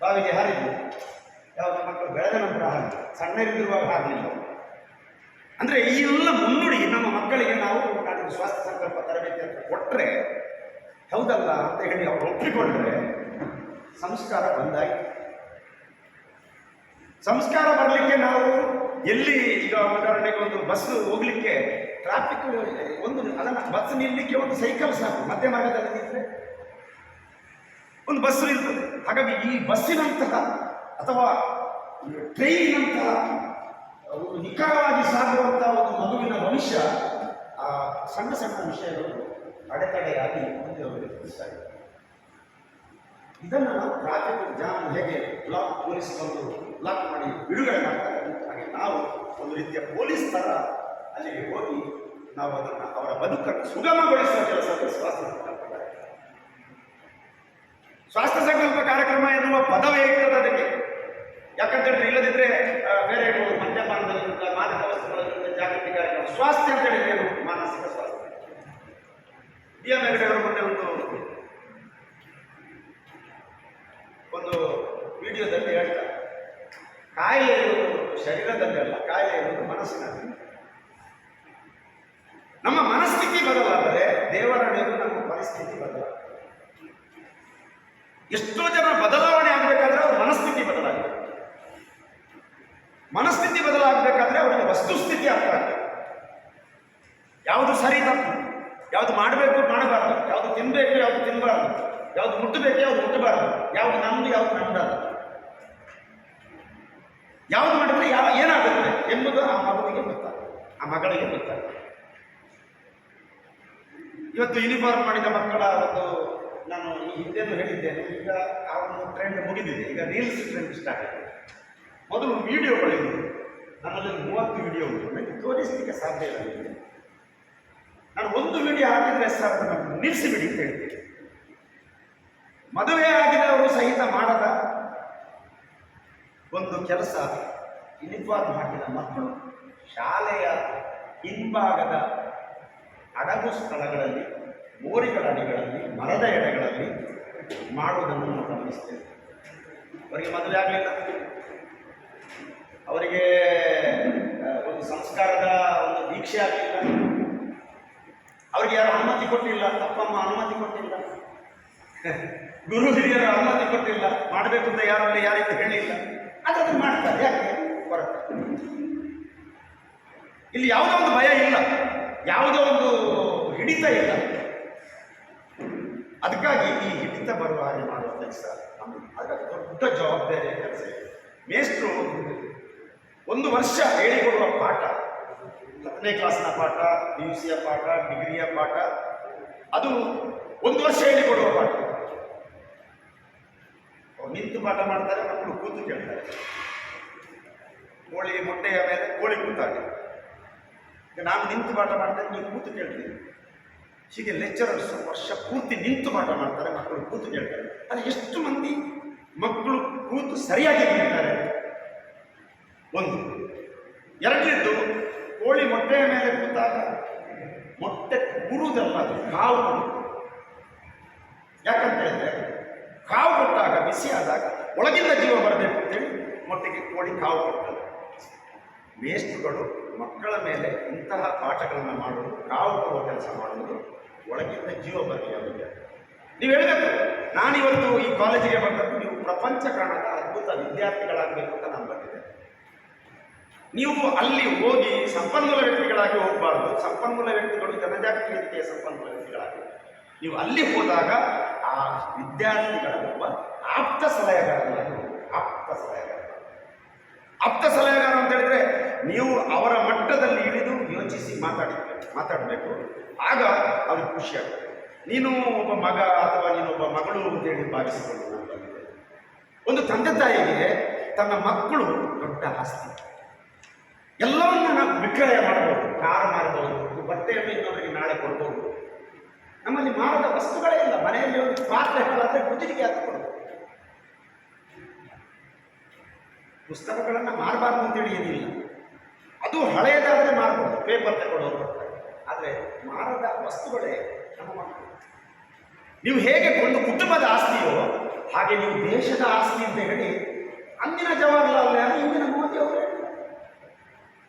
ಬಾವಿಗೆ ಹಾರಿದ್ರು ಯಾವುದೇ ಮಕ್ಕಳು ಬೆಳೆದ ನಂತರ ಹಾರಿದ್ರು ಸಣ್ಣರಿದ್ದಿರುವಾಗ ಹಾರಲಿಲ್ಲ. ಅಂದರೆ ಈ ಎಲ್ಲ ಮುನ್ನುಡಿ ನಮ್ಮ ಮಕ್ಕಳಿಗೆ ನಾವು ನಾಡಿನ ಸ್ವಾಸ್ಥ್ಯ ಸಂಕಲ್ಪ, ತರಬೇತಿ ಅಂತ ಕೊಟ್ಟರೆ ಹೌದಲ್ಲ ಅಂತ ಹೇಳಿ ಅವರು ಒಪ್ಪಿಕೊಂಡ್ರೆ ಸಂಸ್ಕಾರ ಬಂದಾಯಿತು. ಸಂಸ್ಕಾರ ಬರಲಿಕ್ಕೆ ನಾವು ಎಲ್ಲಿ ಈಗ ಉದಾಹರಣೆಗೆ ಒಂದು ಬಸ್ ಹೋಗ್ಲಿಕ್ಕೆ ಟ್ರಾಫಿಕ್ ಒಂದು ಅದನ್ನು ಬಸ್ ನಿಲ್ಲಿಕ್ಕೆ ಒಂದು ಸೈಕಲ್ ಸಾಕು. ಮಧ್ಯ ಮಾರ್ಗದಲ್ಲಿ ನಿಂತರೆ ಒಂದು ಬಸ್ ನಿಲ್ತದೆ. ಹಾಗಾಗಿ ಈ ಬಸ್ಸಿನಂತಹ ಅಥವಾ ಟ್ರೈನಿನಂತಹ ನಿಖರವಾಗಿ ಸಾಗುವಂತಹ ಒಂದು ಮಗುವಿನ ಮನುಷ್ಯ, ಆ ಸಣ್ಣ ಸಣ್ಣ ವಿಷಯಗಳು ಅಡೆತಡೆಯಾಗಿ ಮುಂದೆ ಹೋಗಲಿಕ್ಕೆ ಇದನ್ನು ನಾವು ಟ್ರಾಫಿಕ್ ಜಾಮ್ ಹೇಗೆ ಬ್ಲಾಕ್ ಪೊಲೀಸ್ ಬಂದು ಬ್ಲಾಕ್ ಮಾಡಿ ಬಿಡುಗಡೆ ಮಾಡ್ತಾರೆ ಹಾಗೆ ನಾವು ಒಂದು ರೀತಿಯ ಪೊಲೀಸ್ ಥರ ಅಲ್ಲಿಗೆ ಹೋಗಿ ನಾವು ಅದನ್ನು ಅವರ ಬದುಕನ್ನು ಸುಗಮಗೊಳಿಸುವ ಕೆಲಸವನ್ನು ಸ್ವಾಸ್ಥ್ಯ ಸ್ವಾಸ್ಥ್ಯ ಸ್ವಾಸ್ಥ್ಯ ಅಂತ ಹೇಳಿದ್ರೆ ಏನು? ಮಾನಸಿಕ ಸ್ವಾಸ್ಥ್ಯ. ಡಿ ಎಂ ಹೆಗಡೆ ಅವರ ಮೊನ್ನೆ ಒಂದು ಒಂದು ವಿಡಿಯೋದಲ್ಲಿ ಹೇಳ್ತಾರೆ. ಕಾಯಿಲೆ ಇರುವುದು ಶರೀರದಲ್ಲಿ ಅಲ್ಲ, ಕಾಯಿಲೆ ಇರುವುದು ಮನಸ್ಸಿನಲ್ಲಿ. ನಮ್ಮ ಮನಸ್ಥಿತಿ ಬದಲಾದರೆ ದೇವರ ಮೇಲೆ ನಮ್ಮ ಪರಿಸ್ಥಿತಿ ಬದಲಾಗುತ್ತೆ ಎಷ್ಟೋ ಜನ ಬದಲಾವಣೆ ಆಗಬೇಕಾದ್ರೆ ಅವ್ರ ಮನಸ್ಥಿತಿ ಬದಲಾಗಬೇಕು ಮನಸ್ಥಿತಿ ಬದಲಾಗಬೇಕಾದ್ರೆ ಅವರಿಗೆ ವಸ್ತುಸ್ಥಿತಿ ಅರ್ಥ ಆಗಬೇಕು ಯಾವುದು ಸರಿ ತಪ್ಪು, ಯಾವುದು ಮಾಡಬೇಕು ಮಾಡಬಾರ್ದು, ಯಾವುದು ತಿನ್ನಬೇಕು ಯಾವುದು ತಿನ್ನಬಾರ್ದು ಯಾವುದು ಮುಟ್ಟಬೇಕು, ಯಾವುದು ಮುಟ್ಟಬಾರ್ದು, ಯಾವುದು ನಮ್ದು, ಯಾವುದು ನಮ್ಮದಾರ್ದು ಯಾವುದು ಮಾಡಿದ್ರೆ ಯಾವ ಏನಾಗುತ್ತೆ ಎಂಬುದು ಆ ಮಗುವಿಗೆ ಗೊತ್ತಾಗುತ್ತೆ, ಆ ಮಗಳಿಗೆ ಗೊತ್ತಾಗುತ್ತೆ. ಇವತ್ತು ಯೂನಿಫಾರ್ಮ್ ಮಾಡಿದ ಮಕ್ಕಳ ಒಂದು ನಾನು ಈ ಹಿಂದೆನೂ ಹೇಳಿದ್ದೇನೆ, ಈಗ ಆ ಒಂದು ಟ್ರೆಂಡ್ ಮುಗಿದಿದೆ, ಈಗ ರೀಲ್ಸ್ ಟ್ರೆಂಡ್ ಸ್ಟಾರ್ಟ್ ಆಗಿದೆ. ಮೊದಲು ವಿಡಿಯೋಗಳಿವೆ ನನ್ನಲ್ಲಿ ಮೂವತ್ತು ವಿಡಿಯೋ ಉಂಟು ನನಗೆ ತೋರಿಸಲಿಕ್ಕೆ ಸಾಧ್ಯ ಇಲ್ಲ. ನಾನು ಒಂದು ವಿಡಿಯೋ ಹಾಕಿದ್ರೆ ಸರ್ ಅದನ್ನು ನಿಲ್ಲಿಸಿಬಿಡಿ ಅಂತ ಹೇಳ್ತೀನಿ. ಮದುವೆ ಆಗಿದವರು ಸಹಿತ ಮಾಡದ ಒಂದು ಕೆಲಸ ಯೂನಿಫಾರ್ಮ್ ಹಾಕಿದ ಮಕ್ಕಳು ಶಾಲೆಯ ಹಿಂಭಾಗದ ಅಡಗು ಸ್ಥಳಗಳಲ್ಲಿ ಮೋರಿಗಳ ಅಡಿಗಳಲ್ಲಿ, ಮರದ ಎಡೆಗಳಲ್ಲಿ ಮಾಡುವುದನ್ನು ನಾವು ಗಮನಿಸ್ತೇವೆ. ಅವರಿಗೆ ಮದುವೆ ಆಗಲಿಲ್ಲ. ಅವರಿಗೆ ಒಂದು ಸಂಸ್ಕಾರದ ಒಂದು ದೀಕ್ಷೆ ಆಗಲಿಲ್ಲ. ಅವರಿಗೆ ಯಾರು ಅನುಮತಿ ಕೊಟ್ಟಿಲ್ಲ ಅಪ್ಪಮ್ಮ ಅನುಮತಿ ಕೊಟ್ಟಿಲ್ಲ. ಗುರು ಹಿರಿಯರು ಅನುಮತಿ ಕೊಟ್ಟಿಲ್ಲ, ಮಾಡಬೇಕು ಅಂತ ಯಾರಲ್ಲ ಯಾರಿಗೂ ಹೇಳಿಲ್ಲ. ಅದನ್ನು ಮಾಡ್ತಾರೆ, ಯಾಕೆ? ಹೊರತು. ಇಲ್ಲಿ ಯಾವುದೋ ಒಂದು ಭಯ ಇಲ್ಲ, ಯಾವುದೋ ಒಂದು ಹಿಡಿತ ಇಲ್ಲ. ಅದಕ್ಕಾಗಿ ಈ ಹಿಡಿತ ಬರುವ ಹಾಗೆ ಮಾಡುವ ಕೆಲಸ ಅದಕ್ಕೆ ದೊಡ್ಡ ಜವಾಬ್ದಾರಿಯ ಕೆಲಸ ಮೇಸ್ಟ್ರು ಒಂದು ವರ್ಷ ಹೇಳಿಕೊಡುವ ಪಾಠ ಹತ್ತನೇ ಕ್ಲಾಸ್ನ ಪಾಠ ಪಿ ಯು ಸಿಯ ಪಾಠ ಡಿಗ್ರಿಯ ಪಾಠ, ಅದು ಒಂದು ವರ್ಷ ಹೇಳಿಕೊಡುವ ಪಾಠ. ಅವ್ರು ನಿಂತು ಪಾಠ ಮಾಡ್ತಾರೆ, ಮಕ್ಕಳು ಕೂತು ಕೇಳ್ತಾರೆ. ಕೋಳಿ ಮೊಟ್ಟೆಯ ಮೇಲೆ ಕೋಳಿ ಕೂತಾಗೆ. ನಾನು ನಿಂತು ಪಾಠ ಮಾಡ್ತೇನೆ, ನೀವು ಕೂತು ಕೇಳ್ತೀನಿ ಹೀಗೆ ಲೆಕ್ಚರರ್ಸ್ ವರ್ಷ ಪೂರ್ತಿ ನಿಂತು ಪಾಠ ಮಾಡ್ತಾರೆ, ಮಕ್ಕಳು ಕೂತು ಕೇಳ್ತಾರೆ. ಅದು ಎಷ್ಟು ಮಂದಿ ಮಕ್ಕಳು ಕೂತು ಸರಿಯಾಗಿ ಕೇಳ್ತಾರೆ? ಒಂದು. ಎರಡನೇದ್ದು ಕೋಳಿ ಮೊಟ್ಟೆಯ ಮೇಲೆ ಕೂತಾಗ ಮೊಟ್ಟೆ ಕೂರುವುದಲ್ಲ ಅದು, ಕಾವು. ಯಾಕಂತ ಹೇಳಿದ್ರೆ, ಕಾವು ಕೊಟ್ಟಾಗ, ಬಿಸಿ ಆದಾಗ ಒಳಗಿಂದ ಜೀವ ಬರಬೇಕು ಅಂತೇಳಿ ಮೊಟ್ಟೆಗೆ ಕೋಳಿ ಕಾವು ಕೊಡ್ತದೆ ಮೇಷ್ಟ್ರುಗಳು ಮಕ್ಕಳ ಮೇಲೆ ಇಂತಹ ಪಾಠಗಳನ್ನು ಮಾಡುವುದು, ಕಾವು ಕೊಡುವ ಕೆಲಸ ಮಾಡುವುದು ಒಳಗಿಂದ ಜೀವ ಬರಲಿ ಅವರಿಗೆ ನೀವು ಹೇಳಬೇಕು, ನಾನಿವತ್ತು ಈ ಕಾಲೇಜಿಗೆ ಬಂದದ್ದು ನೀವು ಪ್ರಪಂಚ ಕಾಣದ ಅದ್ಭುತ ವಿದ್ಯಾರ್ಥಿಗಳಾಗಬೇಕು ಅಂತ ನಾನು ನೀವು ಅಲ್ಲಿ ಹೋಗಿ ಸಂಪನ್ಮೂಲ ವ್ಯಕ್ತಿಗಳಾಗಿ ಹೋಗಬಾರ್ದು. ಸಂಪನ್ಮೂಲ ವ್ಯಕ್ತಿಗಳು ಜನಜಾತಿ ರೀತಿಯ ಸಂಪನ್ಮೂಲ ವ್ಯಕ್ತಿಗಳಾಗಿ. ನೀವು ಅಲ್ಲಿ ಹೋದಾಗ ಆ ವಿದ್ಯಾರ್ಥಿಗಳ ಒಬ್ಬ ಆಪ್ತ ಸಲಹೆಗಾರನಾಗಿ ಹೋಗಿ. ಆಪ್ತ ಸಲಹೆಗಾರ. ಆಪ್ತ ಸಲಹೆಗಾರ ಅಂತ ಹೇಳಿದ್ರೆ ನೀವು ಅವರ ಮಟ್ಟದಲ್ಲಿ ಇಳಿದು ಯೋಚಿಸಿ ಮಾತಾಡಿ ಮಾತಾಡಬೇಕು. ಆಗ ಅವ್ರಿಗೆ ಖುಷಿ ಆಗ್ತದೆ. ನೀನು ಒಬ್ಬ ಮಗ ಅಥವಾ ನೀನೊಬ್ಬ ಮಗಳು ಅಂತೇಳಿ ಭಾವಿಸಿಕೊಂಡು ನಾನು ಬಂದಿದ್ದೆ ಒಂದು ತಂದೆ ತಾಯಿಗೆ ತನ್ನ ಮಕ್ಕಳು ದೊಡ್ಡ ಆಸ್ತಿ. ಎಲ್ಲವನ್ನ ನಾವು ವಿಕ್ರಯ ಮಾಡಬಹುದು, ಕಾರು ಮಾರಬಹುದು ಬಟ್ಟೆಯನ್ನು ಇನ್ನೊಬ್ಬರಿಗೆ ನಾಳೆ ಕೊಡಬಹುದು ನಮ್ಮಲ್ಲಿ ಮಾರದ ವಸ್ತುಗಳೇ ಇಲ್ಲ, ಮನೆಯಲ್ಲಿ ಒಂದು ಪಾತ್ರೆ ಹಾಳಾದ್ರೆ ಗುಜರಿಗೆ ಹಾಕಿಕೊಡ್ಬೋದು ಪುಸ್ತಕಗಳನ್ನು ಮಾರಬಾರ್ದು ಅಂತೇಳಿ ಏನಿಲ್ಲ. ಅದು ಹಳೆಯದಾದರೆ ಮಾರಬಹುದು ಪೇಪರ್ ಬರ್ತಾರೆ ಆದರೆ ಮಾರದ ವಸ್ತುಗಳೇ ನಮ್ಮ ನೀವು ಹೇಗೆ ಒಂದು ಕುಟುಂಬದ ಆಸ್ತಿಯೋ, ಹಾಗೆ ನೀವು ದೇಶದ ಆಸ್ತಿ ಅಂತ ಹೇಳಿ